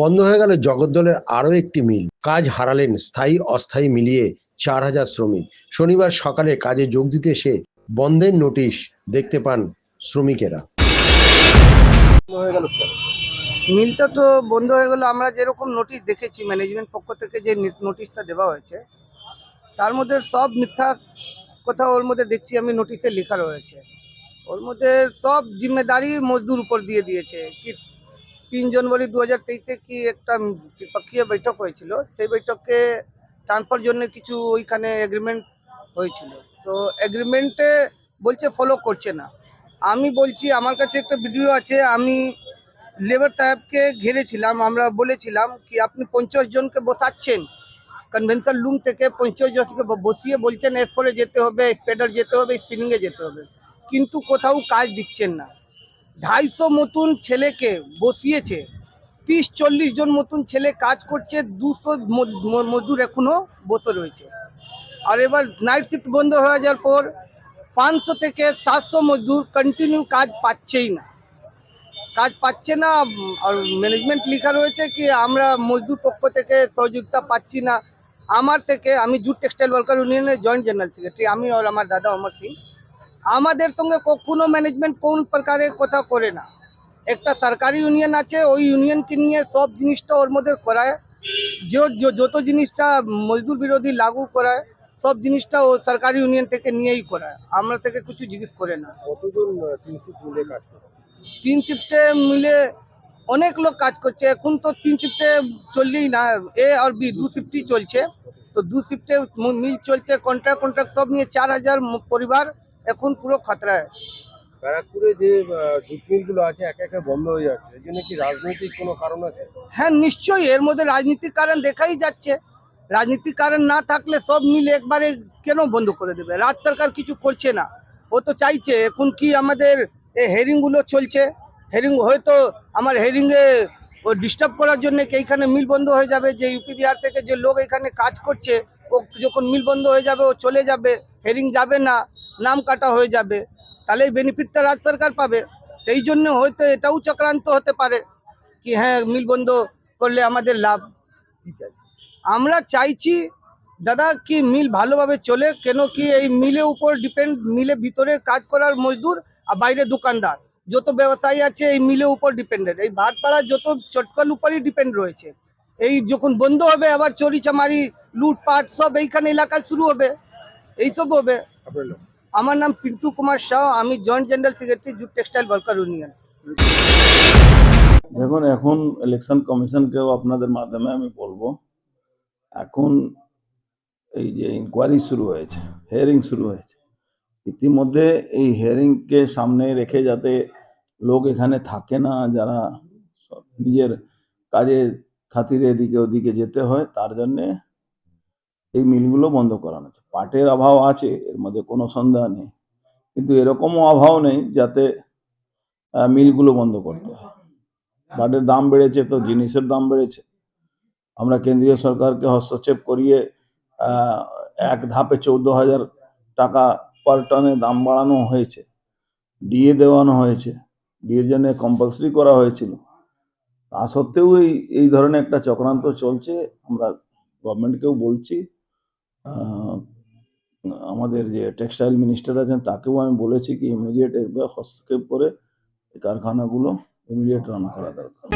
বন্ধ হয়ে গেল জগদ্দলের আরও একটি মিল। কাজ হারালেন স্থায়ী অস্থায়ী মিলিয়ে চার হাজার শ্রমিক। শনিবার সকালে কাজে যোগ দিতে এসে বন্ধের নোটিশ দেখতে পান শ্রমিকেরা। মিলটা তো বন্ধ হয়ে গেল। আমরা যেরকম নোটিশ দেখেছি ম্যানেজমেন্ট পক্ষ থেকে যে নোটিশটা দেওয়া হয়েছে তার মধ্যে সব মিথ্যা কথা ওর মধ্যে দেখছি আমি নোটিশে লেখা রয়েছে। ওর মধ্যে সব জিম্মেদারি মজদুর উপর দিয়ে দিয়েছে। কি তিন জানুয়ারি দু হাজার তেইশে কি একটা ত্রিপক্ষীয় বৈঠক হয়েছিল? সেই বৈঠকে ট্রান্সফার জন্য কিছু ওইখানে এগ্রিমেন্ট হয়েছিল। তো এগ্রিমেন্টে বলছে ফলো করছে না। আমি বলছি, আমার কাছে একটা ভিডিও আছে, আমি লেবার সাহেবকে ঘিরেছিলাম, আমরা বলেছিলাম কি আপনি পঞ্চাশ জনকে বসাচ্ছেন। কনভেনশন রুম থেকে পঞ্চাশ জনকে বসিয়ে বলছেন এসপরে যেতে হবে স্পেডার যেতে হবে স্পিনিংয়ে যেতে হবে। কিন্তু কোথাও কাজ দিচ্ছেন না। ঢাইশো মতন ছেলেকে বসিয়েছে, তিরিশ চল্লিশ জন মতন ছেলে কাজ করছে, দুশো মজদুর এখনও বসে রয়েছে। আর এবার নাইট শিফট বন্ধ হয়ে যাওয়ার পর পাঁচশো থেকে সাতশো মজদুর কন্টিনিউ কাজ পাচ্ছেই না। কাজ পাচ্ছে না আর ম্যানেজমেন্ট লেখা রয়েছে কি আমরা মজদুর পক্ষ থেকে সহযোগিতা পাচ্ছি না। আমার থেকে আমি জুট টেক্সটাইল ওয়ার্কার ইউনিয়নের জয়েন্ট জেনারেল সেক্রেটারি আমি আর আমার দাদা অমর সিং। আমাদের সঙ্গে কখনো ম্যানেজমেন্ট কোন প্রকারের কথা করে না। একটা সরকারি ইউনিয়ন আছে ওই ইউনিয়নকে নিয়ে সব জিনিসটা ওর মধ্যে করায়। যে যত জিনিসটা মজদুর বিরোধী লাগু করায় সব জিনিসটা ও সরকারি ইউনিয়ন থেকে নিয়েই করায়। আমরা থেকে কিছু জিজ্ঞেস করে না। তিন শিফটে মিলে অনেক লোক কাজ করছে। এখন তো তিন শিফটে চললেই না এ আর বি দু শিফটই চলছে। তো দু শিফটে মিল চলছে কন্ট্রাক্ট কন্ট্রাক্ট সব নিয়ে চার হাজার পরিবার এখন পুরো খতরায় ব্যারাকপুরে যে জুট মিলগুলো আছে একে একে বন্ধ হয়ে যাচ্ছে। এর জন্য কি রাজনৈতিক কোনো কারণ আছে? হ্যাঁ নিশ্চয়ই এর মধ্যে রাজনীতিক কারণ দেখাই যাচ্ছে। রাজনীতিক কারণ না থাকলে সব মিল একবারে কেন বন্ধ করে দেবে? রাজ সরকার কিছু করছে না। ও তো চাইছে এখন কি আমাদের এই হেরিংগুলো চলছে? হেরিং হয়তো আমার হেরিংয়ে ও ডিস্টার্ব করার জন্য কি এইখানে মিল বন্ধ হয়ে যাবে? যে ইউপি বিহার থেকে যে লোক এখানে কাজ করছে ও যখন মিল বন্ধ হয়ে যাবে ও চলে যাবে। হেরিং যাবে না। নাম কাটা হয়ে যাবে, তাহলে এই বেনিফিটটা রাজ্য সরকার পাবে। সেই জন্য হয়তো এটাও চক্রান্ত হতে পারে কি হ্যাঁ মিল বন্ধ করলে আমাদের লাভ। আমরা চাইছি, দাদা, কি মিল ভালোভাবে চলে, কেন কি এই মিলের উপর ডিপেন্ড মিলে ভিতরে কাজ করার মজদুর আর বাইরে দোকানদার। যত ব্যবসায়ী আছে, এই মিলের উপর ডিপেন্ডেন্ট এই ভাটপাড়ার যত চটকল উপরই ডিপেন্ড রয়েছে। এই যখন বন্ধ হবে, আবার চুরি চামারি লুটপাট, সব এইখানে এলাকায় শুরু হবে। এইসব হবে? আমার নাম পিন্টু কুমার শাহ, আমি joint general secretary jute textile worker union দেখুন, এখন ইলেকশন কমিশনকেও আপনাদের মাধ্যমে আমি বলব, এখন এই যে ইনকোয়ারি শুরু হয়েছে হিয়ারিং শুরু হয়েছে, ইতিমধ্যে এই হিয়ারিংকে সামনে রেখে যাতে লোক এখানে থাকে না, যারা নিজের কাজে খাতিরে এদিকে ওদিকে যেতে হয়, তার জন্যে এই মিলগুলো বন্ধ করানো হচ্ছে। পাটের অভাব আছে, এর মধ্যে কোনো সন্দেহ নেই। কিন্তু এরকমও অভাব নেই যাতে মিলগুলো বন্ধ করতে হয়। পাটের দাম বেড়েছে তো জিনিসের দাম বেড়েছে। আমরা কেন্দ্রীয় সরকারকে হস্তক্ষেপ করিয়ে এক ধাপে চৌদ্দ হাজার টাকা পার টনে দাম বাড়ানো হয়েছে। ডিএ দেওয়ানো হয়েছে। ডিএর জন্য কম্পালসারি করা হয়েছিল। তা সত্ত্বেও এই এই ধরনের একটা চক্রান্ত চলছে। আমরা গভর্নমেন্টকেও বলছি আমাদের যে টেক্সটাইল মিনিস্টার আছেন, তাকেও আমি বলেছি কি ইমিডিয়েট হস্তক্ষেপ করে কারখানাগুলো ইমিডিয়েট রান করা দরকার।